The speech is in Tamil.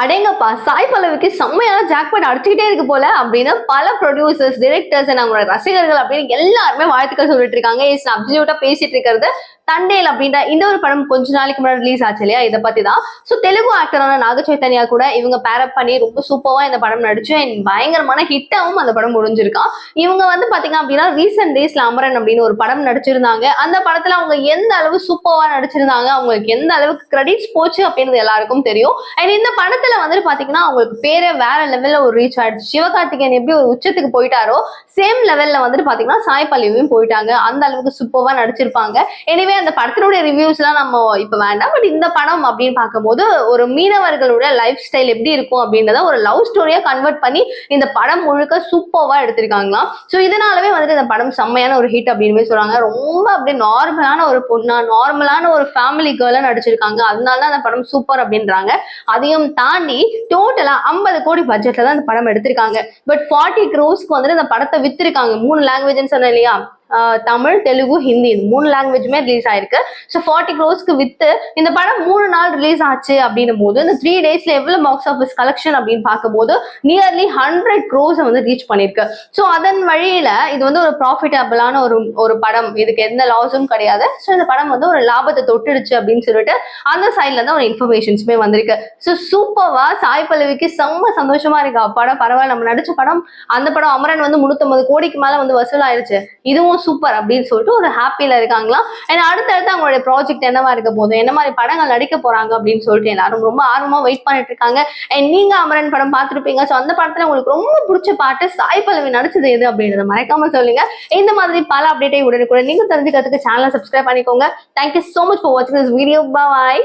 அடேங்கப்பா சாய் பல்லவிக்கு செம்மையான ஜாக்பாட் அடிச்சுக்கிட்டே இருக்கு போல அப்படின்னு பல ப்ரொடியூசர்ஸ் டிரெக்டர்ஸ் அவங்களோட ரசிகர்கள் அப்படின்னு எல்லாருமே வாழ்த்துக்கள் சொல்லிட்டு இருக்காங்க. இஸ் அப்சல்யூட்டா பேசிட்டு இருக்கிறது தண்டேல் அப்படின்ற இந்த ஒரு படம் கொஞ்ச நாளைக்கு முன்னாடி ரிலீஸ் ஆச்சு இல்லையா? இதை பத்தி தான் ஸோ தெலுங்கு ஆக்டரான நாக சைத்தன்யா கூட இவங்க பேரப் பண்ணி ரொம்ப சூப்பரா இந்த படம் நடிச்சு and பயங்கரமான ஹிட்டாவும் அந்த படம் முடிஞ்சிருக்கான். இவங்க வந்து பாத்தீங்க அப்படின்னா ரீசெண்ட் டேஸ்ல அமரன் அப்படின்னு ஒரு படம் நடிச்சிருந்தாங்க. அந்த படத்துல அவங்க எந்த அளவு சூப்பரா நடிச்சிருந்தாங்க அவங்களுக்கு எந்த அளவுக்கு கிரெடிட்ஸ் போச்சு அப்படின்றது எல்லாருக்கும் தெரியும். அண்ட் இந்த படத்துல வந்துட்டு பாத்தீங்கன்னா அவங்களுக்கு பேரே வேற லெவல்ல ஒரு ரீச் ஆயிடுச்சு. சிவகார்த்திகேயன் எப்படி ஒரு உச்சத்துக்கு போயிட்டாரோ சேம் லெவல்ல வந்துட்டு பாத்தீங்கன்னா சாய் போயிட்டாங்க. அந்த அளவுக்கு சூப்பரா நடிச்சிருப்பாங்க. எனவே அந்த படத்தினுடைய ரிவ்யூஸ்லாம் நம்ம இப்ப வேண்டாம். பட் இந்த படம் அப்படின்னு பார்க்கும்போது ஒரு மீனவர்களோட லைஃப் ஸ்டைல் எப்படி இருக்கும் அப்படின்றத ஒரு லவ் ஸ்டோரியா கன்வெர்ட் பண்ணி இந்த படம் முழுக்க சூப்பர்வா எடுத்திருக்காங்களாம். ஸோ இதனாலவே வந்துட்டு இந்த படம் செம்மையான ஒரு ஹிட் அப்படின்னு சொல்றாங்க. ரொம்ப அப்படியே நார்மலான ஒரு பொண்ணா நார்மலான ஒரு ஃபேமிலி கேர்லா நடிச்சிருக்காங்க. அதனால தான் அந்த படம் சூப்பர் அப்படின்றாங்க. அதையும் தாண்டி டோட்டலா ஐம்பது கோடி பட்ஜெட்ல தான் இந்த படம் எடுத்திருக்காங்க. பட் ஃபார்ட்டி க்ரோஸ்க்கு வந்துட்டு இந்த படத்தை வித்திருக்காங்க. மூணு லாங்குவேஜ்னு சொன்னேன் இல்லையா? தமிழ் தெலுங்கு ஹிந்தி இது மூணு லாங்குவேஜுமே ரிலீஸ் ஆயிருக்கு. ஸோ ஃபார்ட்டி க்ரோஸ்க்கு வித்து இந்த படம் மூணு நாள் ரிலீஸ் ஆச்சு அப்படின்னும் போது இந்த த்ரீ டேஸ்ல எவ்வளவு பாக்ஸ் ஆஃபீஸ் கலெக்ஷன் அப்படின்னு பார்க்கும்போது நியர்லி ஹண்ட்ரட் க்ரோஸை வந்து ரீச் பண்ணியிருக்கு. ஸோ அதன் வழியில இது வந்து ஒரு ப்ராஃபிட்டபிளான ஒரு ஒரு படம். இதுக்கு எந்த லாஸும் கிடையாது. ஸோ இந்த படம் வந்து ஒரு லாபத்தை தொட்டுடுச்சு அப்படின்னு சொல்லிட்டு அந்த சைட்ல தான் ஒரு இன்ஃபர்மேஷன்ஸுமே வந்திருக்கு. ஸோ சூப்பர்வா சாய் பல்லவிக்கு செம்ம சந்தோஷமா இருக்கு. படம் பரவாயில்ல நம்ம நடிச்ச படம் அந்த படம் அமரன் வந்து முன்னூத்தம்பது கோடிக்கு மேல வந்து வசூல் ஆயிருச்சு இதுவும் சூப்பர் அப்படின்னு சொல்லிட்டு ஒரு ஹாப்பியில இருக்காங்களாம். ஏன்னா அடுத்தடுத்து அவங்களுடைய ப்ராஜெக்ட் என்னவா இருக்க போதும் என்ன மாதிரி படங்கள் நடிக்க போறாங்க அப்படின்னு சொல்லிட்டு எல்லாரும் ரொம்ப ஆர்வமா வெயிட் பண்ணிட்டு இருக்காங்க. அண்ட் நீங்க அமரன் படம் பார்த்துருப்பீங்க. ஸோ அந்த படத்துல உங்களுக்கு ரொம்ப பிடிச்ச பாட்டு சாய் பல்லவி நடிச்சது எது அப்படின்றத மறக்காம சொல்லுங்க. இந்த மாதிரி பல அப்டேட்டை உடனுக்குடன் நீங்க தெரிஞ்சுக்கிறதுக்கு சேனலை சப்ஸ்கிரைப் பண்ணிக்கோங்க. Thank you so much for வாட்சிங் திஸ் வீடியோ பாய்